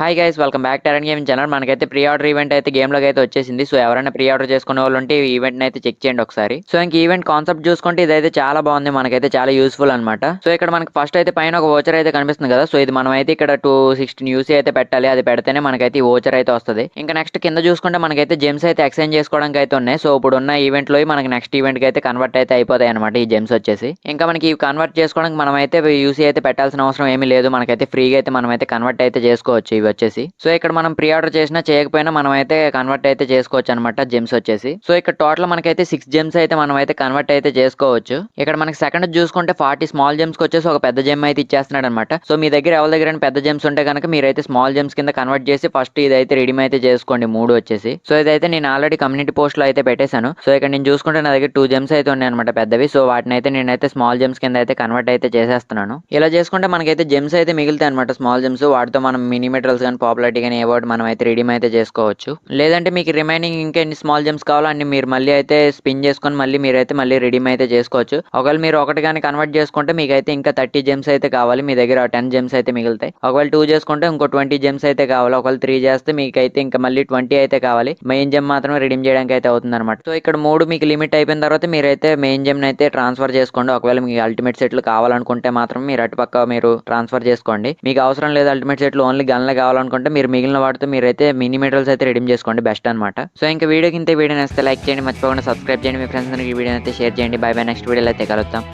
Hi guys welcome back to Aran game channel మనకైతే pre order event అయితే గేమ్లోకి అయితే వచ్చేసింది. సో ఎవరైనా ప్రీ ఆర్డర్ చేసుకునే వాళ్ళు ఉంటే ఈ ఈవెంట్ అయితే చెక్ చేయండి ఒకసారి. సో ఇంక ఈవెంట్ కాన్సెప్ట్ చూసుకుంటే ఇదైతే చాలా బాగుంది. మనకైతే చాలా యూస్ఫుల్ అనమాట సో ఇక్కడ మనకి ఫస్ట్ అయితే పైన ఒక ఓచర్ అయితే కనిపిస్తుంది కదా. సో ఇది మనం అయితే ఇక్కడ టూ సిక్స్టీన్ యూసీ అయితే పెట్టాలి. అది పెడితేనే మనకైతే ఈ ఓచర్ అయితే వస్తుంది. ఇంకా నెక్స్ట్ కింద చూసుకుంటే మనకైతే జెమ్స్ అయితే ఎక్స్చేంజ్ చేసుకోవడానికి అయితే ఉన్నాయి. సో ఇప్పుడు ఉన్న ఈవెంట్లో మనకి నెక్స్ట్ ఈవెంట్కి అయితే కన్వర్ట్ అయితే అయిపోతాయి అనమాట ఈ జెమ్స్ వచ్చేసి. ఇంకా మనకి ఇవి కన్వర్ట్ చేసుకోవడానికి మనం అయితే యూసీ అయితే పెట్టాల్సిన అవసరం ఏమీ లేదు. మనకైతే ఫ్రీగా అయితే మనం అయితే కన్వర్ట్ అయితే చేసుకోవచ్చు ఇవి వచ్చేసి సో ఇక్కడ మనం ప్రీ ఆర్డర్ చేసినా చేయకపోయినా మనం అయితే కన్వర్ట్ అయితే చేసుకోవచ్చు అనమాట జెమ్స్ వచ్చేసి. సో ఇక్కడ టోటల్ మనకైతే సిక్స్ జెమ్స్ అయితే మనం అయితే కన్వర్ట్ అయితే చేసుకోవచ్చు. ఇక్కడ మనకి సెకండ్ చూసుకుంటే ఫార్టీ స్మాల్ జెమ్స్ వచ్చేసి ఒక పెద్ద జిమ్ అయితే ఇచ్చేస్తున్నాడు అనమాట సో మీ దగ్గర ఎవరి దగ్గర పెద్ద జిమ్స్ ఉంటే కనుక మీరైతే స్మాల్ జెమ్స్ కింద కన్వర్ట్ చేసి ఫస్ట్ ఇదైతే రెడీమ్ అయితే చేసుకోండి మూడు వచ్చేసి. సో ఇదైతే నేను ఆల్రెడీ కమ్యూనిటీ పోస్ట్లో అయితే పెట్టేశాను. సో ఇక్కడ నేను చూసుకుంటే నా దగ్గర టూ జెమ్స్ అయితే ఉన్నాయి అనమాట పెద్దవి. సో వాటిని అయితే నేనైతే స్మాల్ జెమ్స్ కింద అయితే కన్వర్ట్ అయితే చేసేస్తున్నాను. ఇలా చేసుకుంటే మనకైతే జెమ్స్ అయితే మిగిలితే అనమాట స్మాల్ జిమ్స్ వాటితో మనం మినిమీటర్ మెటల్స్ కానీ పాపులారిటీ కానీ ఏ మనం అయితే రిడీమ్ అయితే చేసుకోవచ్చు. లేదంటే మీకు రిమైనింగ్ ఇంకా ఎన్ని స్మాల్ జెమ్స్ కావాలో అన్ని మీరు మళ్ళీ అయితే స్పిన్ చేసుకొని మళ్ళీ మీరైతే మళ్ళీ రెడీమ్ అయితే చేసుకోవచ్చు. ఒకవేళ మీరు ఒకటి కానీ కన్వర్ట్ చేసుకుంటే మీకు అయితే ఇంకా థర్టీ జెమ్స్ అయితే కావాలి. మీ దగ్గర టెన్ జెమ్స్ అయితే మిగులుతాయి. ఒకవేళ టూ చేసుకుంటే ఇంకో ట్వంటీ జెమ్స్ అయితే కావాలి. ఒకవేళ త్రీ చేస్తే మీకు అయితే ఇంకా మళ్ళీ ట్వంటీ అయితే కావాలి. మెయిన్ జెమ్ మాత్రం రిడీమ్ చేయడానికి అయితే అవుతుంది అనమాట సో ఇక్కడ మూడు మీకు లిమిట్ అయిపోయిన తర్వాత మీరైతే మెయిన్ జెమ్ అయితే ట్రాన్స్ఫర్ చేసుకోండి. ఒకవేళ మీకు అల్టిమేట్ సెట్లు కావాలనుకుంటే మాత్రం మీరు అటుపక్క మీరు ట్రాన్స్ఫర్ చేసుకోండి. మీకు అవసరం లేదు అల్టిమేట్ సెట్లు ఓన్లీ గన్లే కావాలనుకుంటే మీరు మిగిలిన వాటితో మీరైతే మినీ మెటల్స్ అయితే రెడీమ్ చేసుకోండి బెస్ట్ అనమాట సో ఇంకా వీడియోకి ఇంత వీడియో నేస్తే లైక్ చేయండి మర్చిపోకుండా సబ్స్క్రైబ్ చేయండి. మీ ఫ్రెండ్స్ ఈ వీడియో అయితే షేర్ చేయండి. బై బై నెక్స్ట్ వీడియోలో అయితే కలుద్దాం.